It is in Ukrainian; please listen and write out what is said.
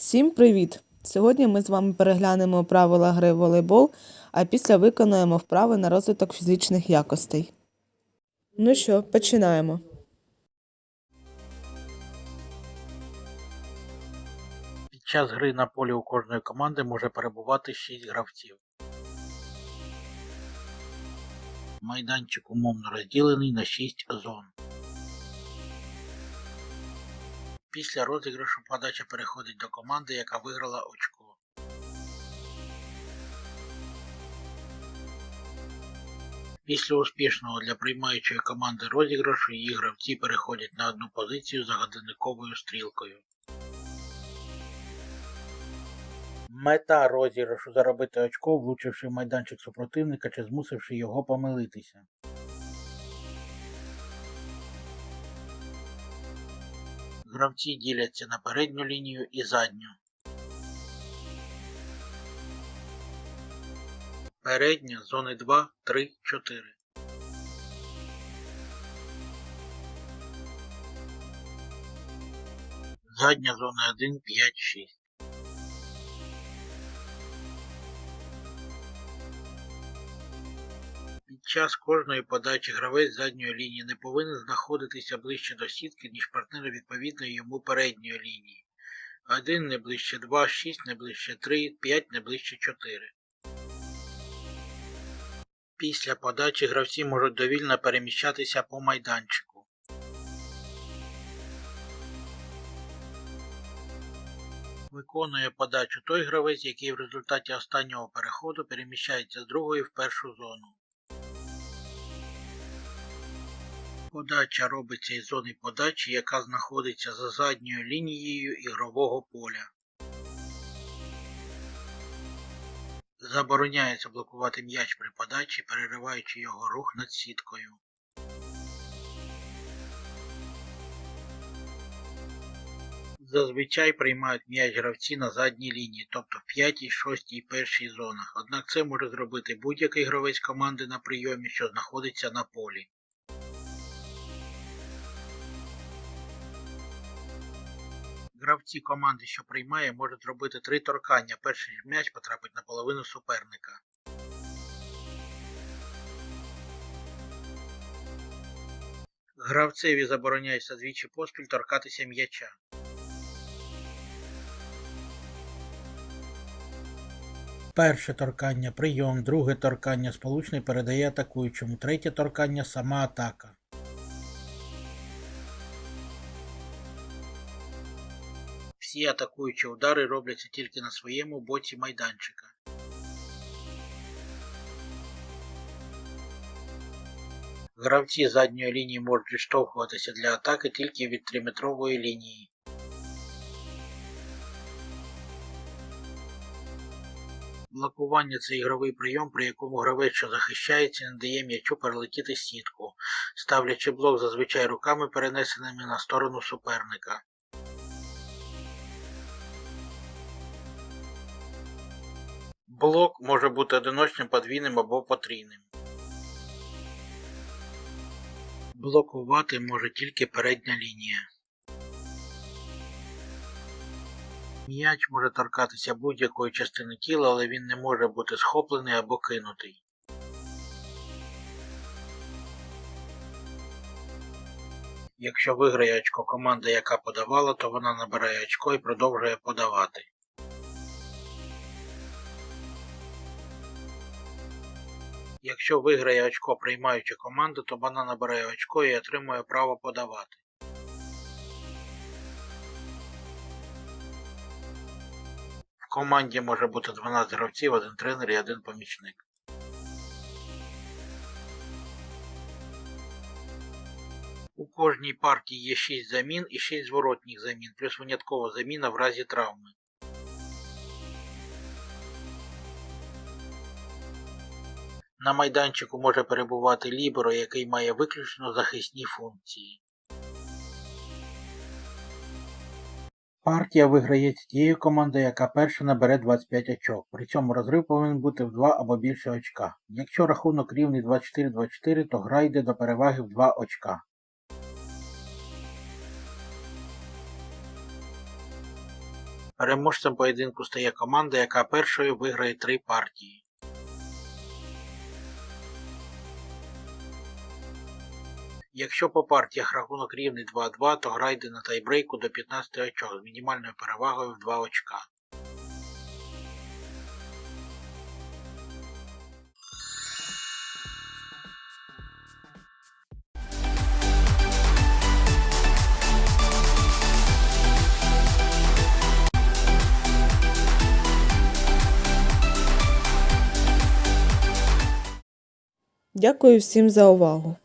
Всім привіт! Сьогодні ми з вами переглянемо правила гри в волейбол, а після виконуємо вправи на розвиток фізичних якостей. Ну що, починаємо. Під час гри на полі у кожної команди може перебувати 6 гравців. Майданчик умовно розділений на 6 зон. Після розіграшу подача переходить до команди, яка виграла очко. Після успішного для приймаючої команди розіграшу її гравці переходять на одну позицію за годинниковою стрілкою. Мета розіграшу заробити очко, влучивши в майданчик супротивника чи змусивши його помилитися. Гравці діляться на передню лінію і задню. Передня зони 2, 3, 4. Задня зона 1, 5, 6. Час кожної подачі гравець задньої лінії не повинен знаходитися ближче до сітки, ніж партнери відповідної йому передньої лінії. 1 не ближче 2, 6 не ближче 3, 5 не ближче 4. Після подачі гравці можуть довільно переміщатися по майданчику. Виконує подачу той гравець, який в результаті останнього переходу переміщається з другої в першу зону. Подача робиться із зони подачі, яка знаходиться за задньою лінією ігрового поля. Забороняється блокувати м'яч при подачі, перериваючи його рух над сіткою. Зазвичай приймають м'яч гравці на задній лінії, тобто в 5, 6 і 1 зонах. Однак це може зробити будь-який гравець команди на прийомі, що знаходиться на полі. Гравці команди, що приймає, можуть зробити три торкання, перший м'яч потрапить на половину суперника. Гравцеві забороняється двічі поспіль торкатися м'яча. Перше торкання прийом, друге торкання сполучний передає атакуючому, третє торкання сама атака. Всі атакуючі удари робляться тільки на своєму боці майданчика. Гравці задньої лінії можуть відштовхуватися для атаки тільки від 3-метрової лінії. Блокування це ігровий прийом, при якому гравець, що захищається, не дає м'ячу перелетіти сітку, ставлячи блок зазвичай руками перенесеними на сторону суперника. Блок може бути одиночним, подвійним або потрійним. Блокувати може тільки передня лінія. М'яч може торкатися будь-якої частини тіла, але він не може бути схоплений або кинутий. Якщо виграє очко команда, яка подавала, то вона набирає очко і продовжує подавати. Якщо виграє очко приймаюча команда, то вона набирає очко і отримує право подавати. В команді може бути 12 гравців, один тренер і один помічник. У кожній партії є 6 замін і 6 зворотніх замін, плюс виняткова заміна в разі травми. На майданчику може перебувати ліберо, який має виключно захисні функції. Партія виграється тією командою, яка перша набере 25 очок. При цьому розрив повинен бути в 2 або більше очка. Якщо рахунок рівний 24-24, то гра йде до переваги в 2 очка. Переможцем поєдинку стає команда, яка першою виграє три партії. Якщо по партіях рахунок рівний 2-2, то грайте на тайбрейку до 15 очок з мінімальною перевагою в 2 очка. Дякую всім за увагу!